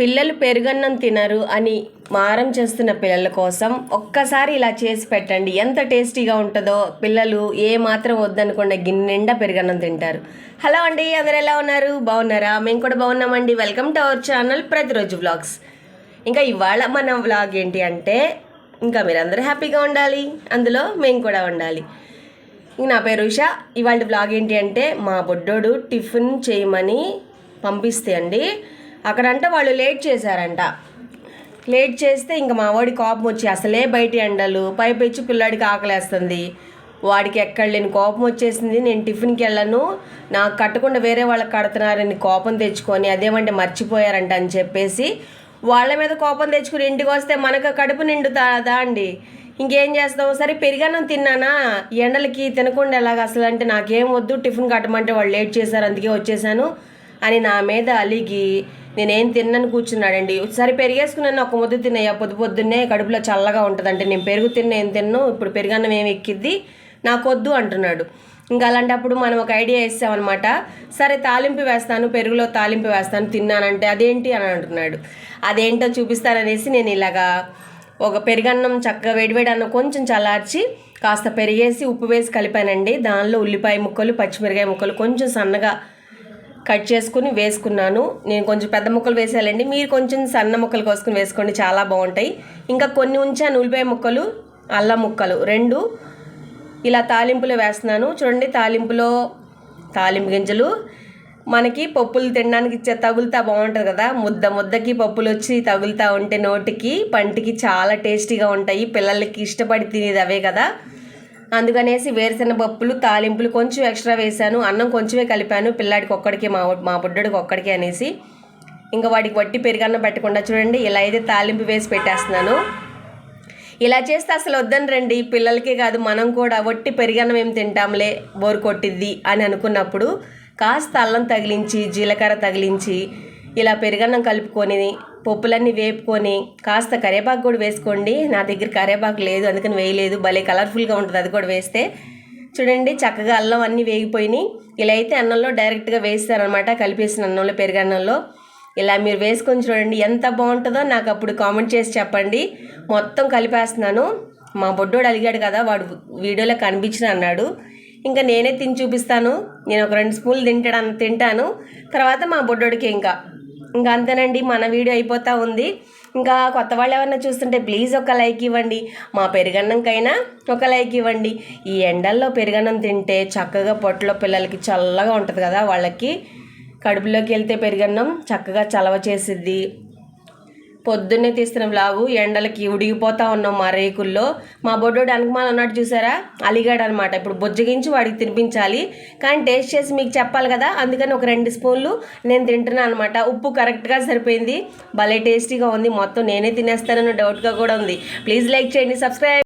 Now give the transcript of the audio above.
పిల్లలు పెరుగన్నం తినరు అని మారం చేస్తున్న పిల్లల కోసం ఒక్కసారి ఇలా చేసి పెట్టండి. ఎంత టేస్టీగా ఉంటుందో పిల్లలు ఏ మాత్రం వద్దనుకుండా గిన్నె నిండా పెరుగన్నం తింటారు. హలో అండి అందరు ఎలా ఉన్నారు? బాగున్నారా? మేము కూడా బాగున్నామండి. వెల్కమ్ టు అవర్ ఛానల్ ప్రతిరోజు వ్లాగ్స్ ఇంకా ఇవాళ మన వ్లాగ్ ఏంటి అంటే ఇంకా మీరందరూ హ్యాపీగా ఉండాలి. అందులో మేము కూడా ఉండాలి. ఇంక నా పేరు ఉష. ఇవాళ బ్లాగ్ ఏంటి అంటే మా బొడ్డోడు టిఫిన్ చేయమని పంపిస్తే అండి అక్కడంట వాళ్ళు లేట్ చేశారంట. లేట్ చేస్తే ఇంకా మా వాడి కోపం వచ్చి అసలే బయట ఎండలు పైపెచ్చి పిల్లాడికి ఆకలేస్తుంది. వాడికి ఎక్కడ లేని కోపం వచ్చేసింది. నేను టిఫిన్కి వెళ్ళను. నాకు కట్టకుండా వేరే వాళ్ళకి కడుతున్నారని కోపం తెచ్చుకొని అదేమంటే మర్చిపోయారంట అని చెప్పేసి వాళ్ళ మీద కోపం తెచ్చుకుని ఇంటికి వస్తే మనకు కడుపు నిండుతాదా అండి. ఇంకేం చేస్తాం సరే పెరిగానం తిన్నానా? ఎండలకి తినకుండా ఎలాగ అసలు అంటే నాకేం వద్దు. టిఫిన్ కట్టమంటే వాళ్ళు లేట్ చేశారు అందుకే వచ్చేసాను అని నా మీద అలిగి నేనేం తిన్నాను కూర్చున్నాడండి. ఒకసారి పెరిగేసుకున్నాను ఒక ముద్ద తిన్నాయా పొద్దు పొద్దున్నే కడుపులో చల్లగా ఉంటుంది నేను పెరుగు తిన్న ఏం తిన్ను ఇప్పుడు పెరుగన్నం ఏమి ఎక్కిద్ది నాకొద్దు అంటున్నాడు. ఇంకా అలాంటప్పుడు మనం ఒక ఐడియా ఇస్తామన్నమాట సరే తాలింపు వేస్తాను పెరుగులో తాలింపు వేస్తాను తిన్నానంటే అదేంటి అని అంటున్నాడు. అదేంటో చూపిస్తాననేసి నేను ఇలాగా ఒక పెరుగన్నం చక్కగా వేడివేడి అన్నం కొంచెం చల్లార్చి కాస్త పెరిగేసి ఉప్పు వేసి కలిపానండి. దానిలో ఉల్లిపాయ ముక్కలు పచ్చిమిరకాయ ముక్కలు కొంచెం సన్నగా కట్ చేసుకుని వేసుకున్నాను. నేను కొంచెం పెద్ద ముక్కలు వేసేయాలండి మీరు కొంచెం సన్న ముక్కలు కోసుకుని వేసుకోండి. చాలా బాగుంటాయి. ఇంకా కొన్ని ఉంచాను ఉల్లిపాయ ముక్కలు అల్లం ముక్కలు రెండు. ఇలా తాలింపులో వేస్తున్నాను. చూడండి తాలింపులో తాలింపు గింజలు. మనకి పప్పులు తినడానికి ఇచ్చే తగులుతా బాగుంటుంది కదా. ముద్ద ముద్దకి పప్పులు వచ్చి తగులుతూ ఉంటే నోటికి పంటికి చాలా టేస్టీగా ఉంటాయి. పిల్లలకి ఇష్టపడి తినేది అవే కదా. అందుకనేసి వేరుశెనగ పప్పులు తాలింపులు కొంచెం ఎక్స్ట్రా వేశాను. అన్నం కొంచెమే కలిపాను. పిల్లాడికి ఒక్కడికి మా మా బుడ్డడికి ఒక్కడికి అనేసి. ఇంకా వాడికి వట్టి పెరుగన్నం పెట్టకుండా చూడండి ఇలా అయితే తాలింపు వేసి పెట్టేస్తున్నాను. ఇలా చేస్తే అసలు వద్దని రండి. పిల్లలకే కాదు మనం కూడా వట్టి పెరిగన్నం ఏం తింటాంలే బోరు కొట్టిద్ది అని అనుకున్నప్పుడు కాస్త అల్లం తగిలించి జీలకర్ర తగిలించి ఇలా పెరుగన్నం కలుపుకొని పప్పులన్నీ వేపుకొని కాస్త కరివేపాకు కూడా వేసుకోండి. నా దగ్గర కరేపాకు లేదు అందుకని వేయలేదు. భలే కలర్ఫుల్గా ఉంటుంది అది కూడా వేస్తే. చూడండి చక్కగా అల్లం అన్నీ వేగిపోయినాయి. ఇలా అయితే అన్నంలో డైరెక్ట్గా వేస్తారనమాట కలిపేసిన అన్నంలో పెరుగన్నంలో ఇలా మీరు వేసుకొని చూడండి ఎంత బాగుంటుందో నాకు అప్పుడు కామెంట్ చేసి చెప్పండి. మొత్తం కలిపేస్తున్నాను. మా బొడ్డోడు అలిగాడు కదా వాడు వీడియోలో కనిపించిన అన్నాడు. ఇంకా నేనే తిని చూపిస్తాను. నేను ఒక రెండు స్పూన్లు తింటాడు తింటాను. తర్వాత మా బొడ్డోడికి ఇంకా ఇంకా అంతేనండి మన వీడియో అయిపోతూ ఉంది. ఇంకా కొత్త వాళ్ళు ఎవరైనా చూస్తుంటే ప్లీజ్ ఒక లైక్ ఇవ్వండి. మా పెరుగన్నంకైనా ఒక లైక్ ఇవ్వండి. ఈ ఎండల్లో పెరుగన్నం తింటే చక్కగా పొట్టలో పిల్లలకి చల్లగా ఉంటుంది కదా వాళ్ళకి. కడుపులోకి వెళ్తే పెరుగన్నం చక్కగా చలవ చేసిద్ది. పొద్దున్నే తీస్తున్న వ్లాగు ఎండలకి ఉడిగిపోతా ఉన్నాం మా రేకుల్లో. మా బొడ్డోడు అనుకుమాల ఉన్నట్టు చూసారా? అలిగాడు అనమాట ఇప్పుడు బుజ్జగించి వాడికి తినిపించాలి. కానీ టేస్ట్ చేసి మీకు చెప్పాలి కదా అందుకని ఒక రెండు స్పూన్లు నేను తింటున్నాను అనమాట. ఉప్పు కరెక్ట్గా సరిపోయింది. భలే టేస్టీగా ఉంది. మొత్తం నేనే తినేస్తానన్న డౌట్గా కూడా ఉంది. ప్లీజ్ లైక్ చేయండి సబ్స్క్రైబ్